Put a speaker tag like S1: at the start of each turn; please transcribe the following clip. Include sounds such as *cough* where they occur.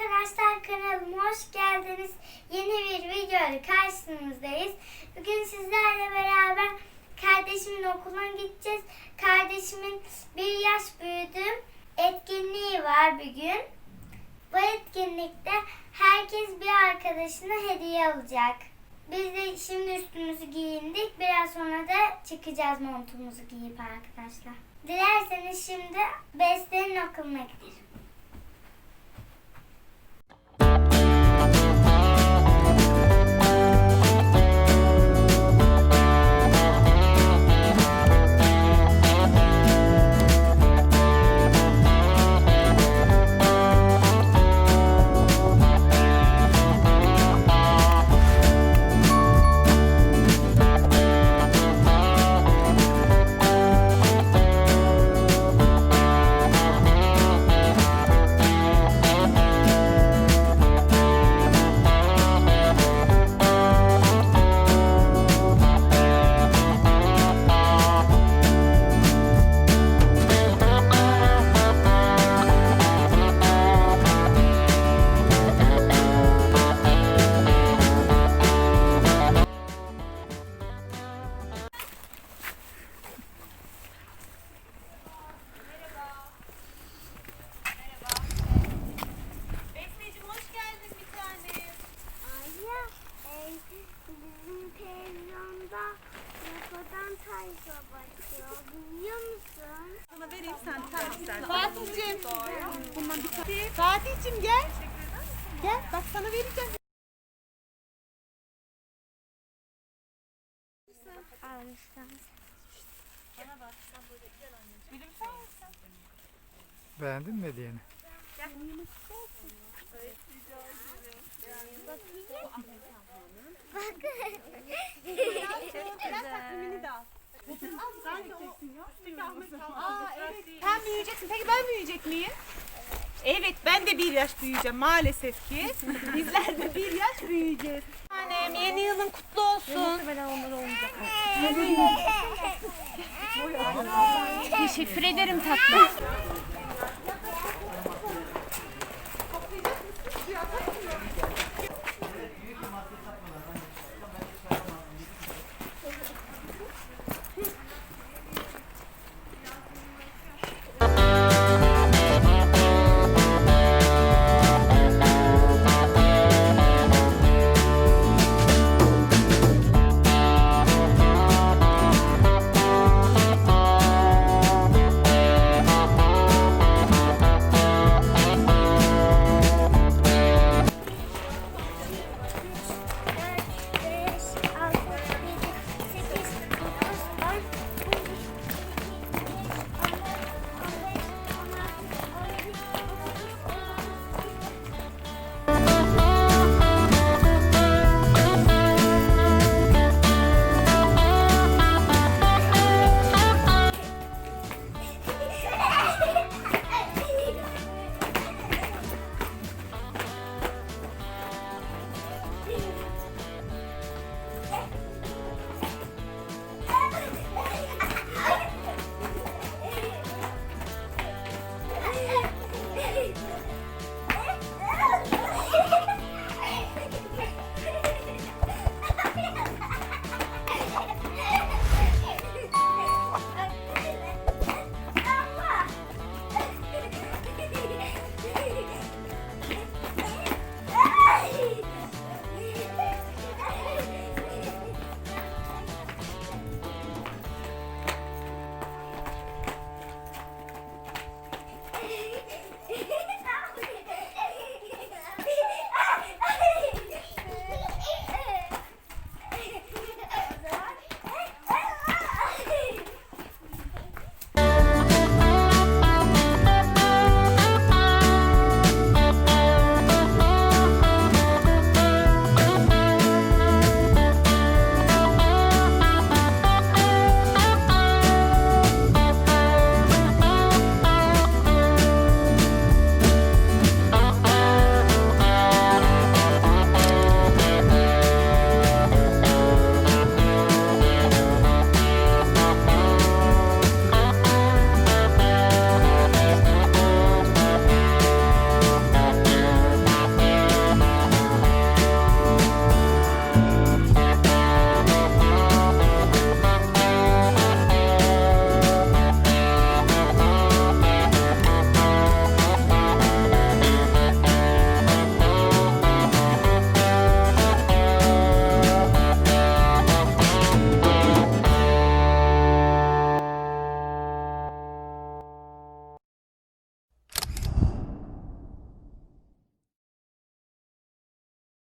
S1: arkadaşlar kanalıma hoş geldiniz. Yeni bir video ile karşınızdayız. Bugün sizlerle beraber kardeşimin okuluna gideceğiz. Kardeşimin bir yaş büyüdüm etkinliği var bugün. Bu etkinlikte herkes bir arkadaşına hediye alacak. Biz de şimdi üstümüzü giyindik. Biraz sonra da çıkacağız montumuzu giyip arkadaşlar. Dilerseniz şimdi Beste'nin okuluna gidelim.
S2: Bundan bir tane. Fatih'cim gel. Gel bak sana vereceğim.
S1: Almışlar.
S3: Beğendin mi hediyeni? *laughs*
S2: Takvimini de al. Sanki o üstteki Ahmet Aa evet. Sen büyüyeceksin. Peki ben büyüyecek miyim? Evet ben de bir yaş büyüyeceğim maalesef ki. *laughs* Bizler de bir yaş büyüyeceğiz. Annem yeni yılın kutlu olsun. Teşekkür ederim tatlım.